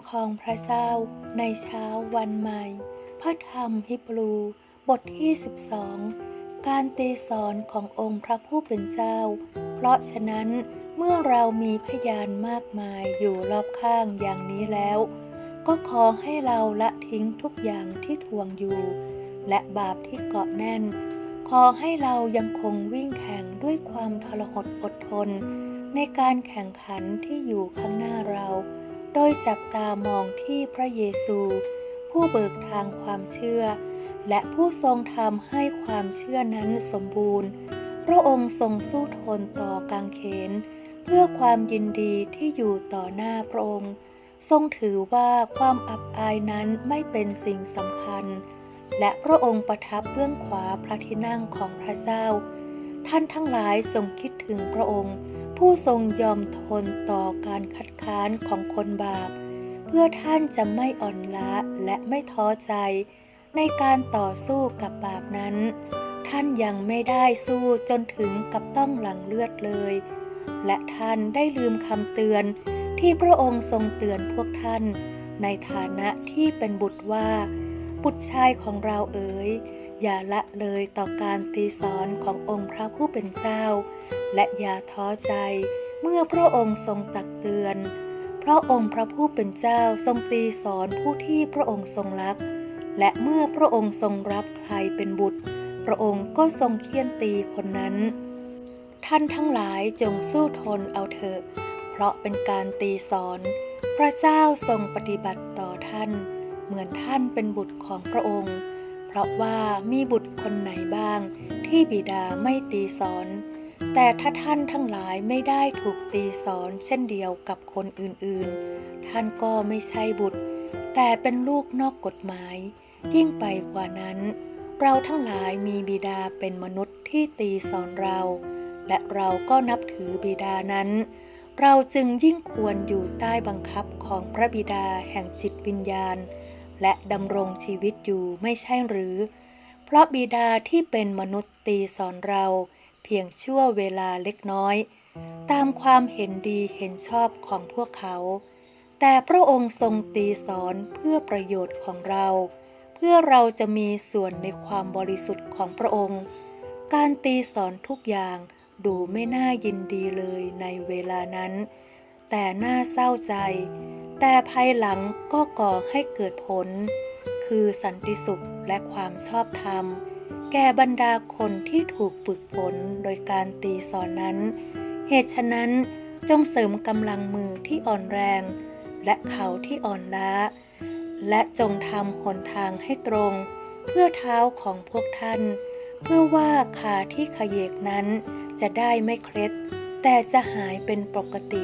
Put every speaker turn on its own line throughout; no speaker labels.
ำของพระเจ้าในเช้าวันใหม่ พระธรรมฮิบรูบทที่ 12 การตีสอนขององค์พระผู้เป็นเจ้า เพราะฉะนั้นเมื่อเรามีพยานมากมายอยู่รอบข้างอย่างนี้แล้ว ก็ขอให้เราละทิ้งทุกอย่างที่ทวงอยู่ และบาปที่เกาะแน่น ขอให้เรายังคงวิ่งแข่งด้วยความทรหดอดทน ในการแข่งขันที่อยู่ข้างหน้าเรา โดยจับตามองที่พระเยซู ผู้เบิกทางความเชื่อ และผู้ทรงทำให้ความเชื่อนั้นสมบูรณ์ พระองค์ทรงสู้ทนต่อกางเขน เพื่อความยินดีที่อยู่ต่อหน้าพระองค์ ทรงถือว่าความอับอายนั้นไม่เป็นสิ่งสำคัญ และพระองค์ประทับเบื้องขวาพระที่นั่งของพระเจ้า ท่านทั้งหลายทรงคิดถึงพระองค์ ผู้ทรงยอมทนต่อการคัดค้านของคนบาป เพื่อท่านจะไม่อ่อนล้าและไม่ท้อใจ ในการต่อสู้กับบาปนั้น ท่านยังไม่ได้สู้จนถึงกับต้องหลังเลือดเลย และท่านได้ลืมคำเตือนที่พระองค์ทรงเตือนพวกท่าน ในฐานะที่เป็นบุตรว่า บุตรชายของเราเอ๋ยอย่าละเลยต่อการตีสอนขององค์พระผู้เป็นเจ้า และอย่าท้อใจเมื่อพระองค์ทรงตักเตือนเพราะองค์พระผู้เป็นเจ้าทรงตีสอนผู้ที่พระองค์ทรงรัก และเมื่อพระองค์ทรงรับใครเป็นบุตร พระองค์ก็ทรงเคี่ยนตีคนนั้น ท่านทั้งหลายจงสู้ทนเอาเถอะ เพราะเป็นการตีสอน พระเจ้าทรงปฏิบัติต่อท่าน เหมือนท่านเป็นบุตรของพระองค์ เพราะว่ามีบุตรคนไหนบ้างที่บิดาไม่ตีสอน แต่ถ้าท่านทั้งหลายไม่ได้ถูกตีสอนเช่นเดียวกับคนอื่นๆ ท่านก็ไม่ใช่บุตร แต่เป็นลูกนอกกฎหมาย ยิ่งไปกว่านั้น เราทั้งหลายมีบิดาเป็นมนุษย์ที่ตีสอนเรา และเราก็นับถือบิดานั้น เราจึงยิ่งควรอยู่ใต้บังคับของพระบิดาแห่งจิตวิญญาณ และดำรงชีวิตอยู่ไม่ใช่หรือ เพราะบิดาที่เป็นมนุษย์ตีสอนเรา เพียงชั่วเวลาเล็กน้อย ตามความเห็นดีเห็นชอบของพวกเขา แต่พระองค์ทรงตีสอนเพื่อประโยชน์ของเรา เพื่อเราจะมีส่วนในความบริสุทธิ์ของพระองค์ การตีสอนทุกอย่างดูไม่น่ายินดีเลยในเวลานั้น แต่น่าเศร้าใจ แต่ภายหลังก็ก่อให้เกิดผล คือสันติสุขและความชอบธรรม แก่บรรดาคนที่ถูกฝึกฝนโดยการตีสอนนั้น เหตุฉะนั้นจงเสริมกำลังมือที่อ่อนแรง และเขาที่อ่อนล้า และจงทำหนทางให้ตรง เพื่อเท้าของพวกท่าน เพื่อว่าขาที่ขยเยกนั้นจะได้ไม่เคล็ด แต่จะหายเป็นปกติ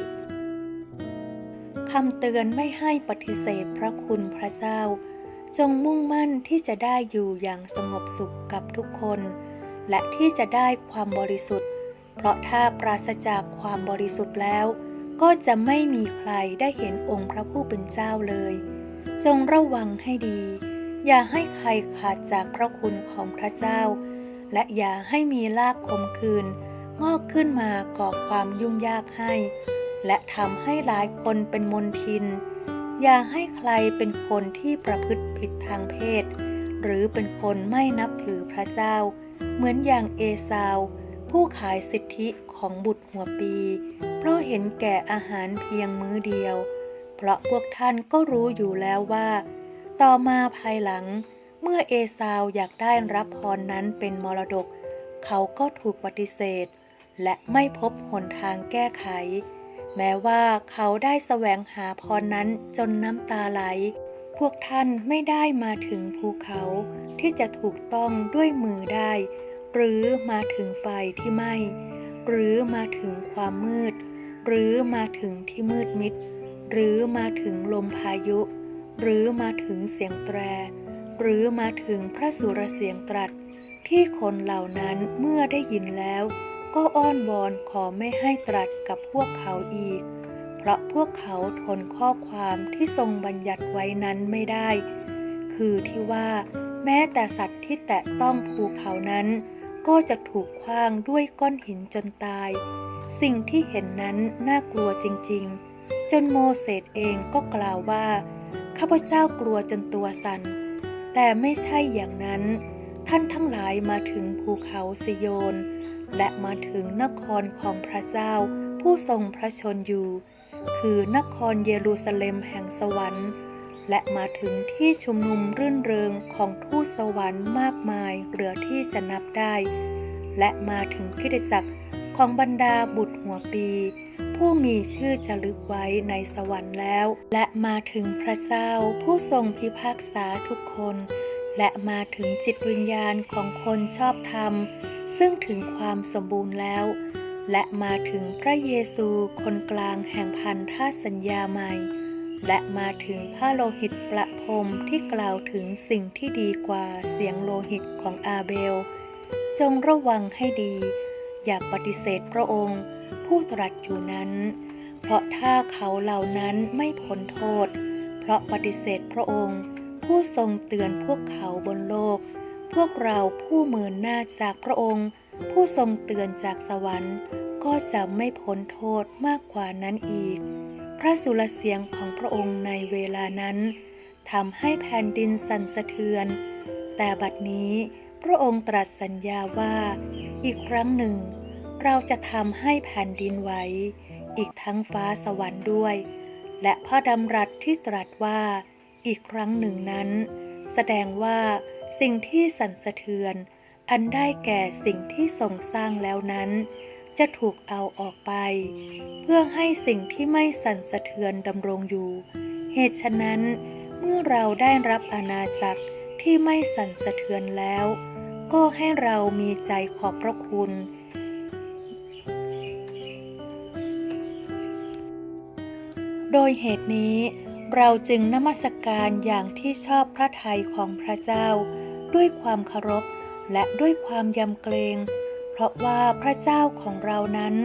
คำเตือนไม่ให้ปฏิเสธพระคุณพระเจ้า จงมุ่งมั่นที่จะได้อยู่อย่างสงบสุขกับทุกคน และที่จะได้ความบริสุทธิ์ เพราะถ้าปราศจากความบริสุทธิ์แล้ว ก็จะไม่มีใครได้เห็นองค์พระผู้เป็นเจ้าเลย จงระวังให้ดี อย่าให้ใครขาดจากพระคุณของพระเจ้า และอย่าให้มีลากคมคืน งอกขึ้นมาก่อความยุ่งยากให้ และทำให้หลายคนเป็นมนทิน อย่าให้ใครเป็นคนที่ประพฤติผิดทางเพศ หรือเป็นคนไม่นับถือพระเจ้า เหมือนอย่างเอซาว ผู้ขายสิทธิของบุตรหัวปี เพราะเห็นแก่อาหารเพียงมื้อเดียว เพราะพวกท่านก็รู้อยู่แล้วว่า ต่อมาภายหลัง เมื่อเอซาวอยากได้รับพรนั้นเป็นมรดก เขาก็ถูกปฏิเสธ และไม่พบหนทางแก้ไข แม้ว่าเขาได้แสวงหาพรนั้นจนน้ำตาไหล พวกท่านไม่ได้มาถึงภูเขาที่จะถูกต้องด้วยมือได้ หรือมาถึงไฟที่ไหม้หรือมาถึงความมืด หรือมาถึงที่มืดมิด หรือมาถึงลมพายุ หรือมาถึงเสียงแตร หรือมาถึงพระสุรเสียงตรัส ที่คนเหล่านั้นเมื่อได้ยินแล้ว ก็อ้อนวอนขอไม่ให้ตรัสกับพวกเขาอีก เพราะพวกเขาทนข้อความที่ทรงบัญญัติไว้นั้นไม่ได้ คือที่ว่าแม้แต่สัตว์ที่แตะต้องภูเขานั้น ก็จะถูกคว้างด้วยก้อนหินจนตาย สิ่งที่เห็นนั้นน่ากลัวจริงๆ จนโมเสสเองก็กล่าวว่าข้าพเจ้ากลัวจนตัวสัน่น แต่ไม่ใช่อย่างนั้น ท่านทั้งหลายมาถึงภูเขาสิโยน และมาถึงนครของพระเจ้า ผู้ทรงพระชนอยู่ คือนครเยรูซาเล็มแห่งสวรรค์ และมาถึงที่ชุมนุมรื่นเริงของทูตสวรรค์มากมายเหลือที่จะนับได้ และมาถึงคิดจักรของบรรดาบุตรหัวปี ผู้มีชื่อจะลึกไว้ในสวรรค์แล้ว และมาถึงพระเจ้าผู้ทรงพิพากษาทุกคน และมาถึงจิตวิญญาณของคนชอบธรรม ซึ่งถึงความสมบูรณ์แล้ว และมาถึงพระเยซูคนกลางแห่งพันธสัญญาใหม่ และมาถึงพระโลหิตประพรมที่กล่าวถึงสิ่งที่ดีกว่าเสียงโลหิตของอาเบล จงระวังให้ดี อย่าปฏิเสธพระองค์ ผู้ตรัสอยู่นั้น เพราะถ้าเขาเหล่านั้นไม่พ้นโทษ เพราะปฏิเสธพระองค์ ผู้ทรงเตือนพวกเขาบนโลก พวกเราผู้เมินหน้าจากพระองค์ ผู้ทรงเตือนจากสวรรค์ ก็จะไม่พ้นโทษมากกว่านั้นอีก พระสุรเสียงของพระองค์ในเวลานั้นทำให้แผ่นดินสั่นสะเทือน แต่บัดนี้พระองค์ตรัสสัญญาว่า อีกครั้งหนึ่ง เราจะทำให้แผ่นดินไหวอีกทั้งฟ้าสวรรค์ด้วย และพระดำรัสที่ตรัสว่าอีกครั้งหนึ่งนั้น แสดงว่า สิ่งที่สั่นสะเทือน อันได้แก่สิ่งที่ทรงสร้างแล้วนั้น จะถูกเอาออกไป เพื่อให้สิ่งที่ไม่สั่นสะเทือนดำรงอยู่ เหตุฉะนั้น เมื่อเราได้รับอาณาจักรที่ไม่สั่นสะเทือนแล้ว ก็ให้เรามีใจขอบพระคุณโดยเหตุนี้ เราจึงนมัสการอย่างที่ชอบพระทัยของพระเจ้า ด้วยความเคารพและด้วยความยำเกรง เพราะว่าพระเจ้าของเรานั้น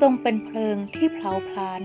ทรงเป็นเพลิงที่เผาผลาญ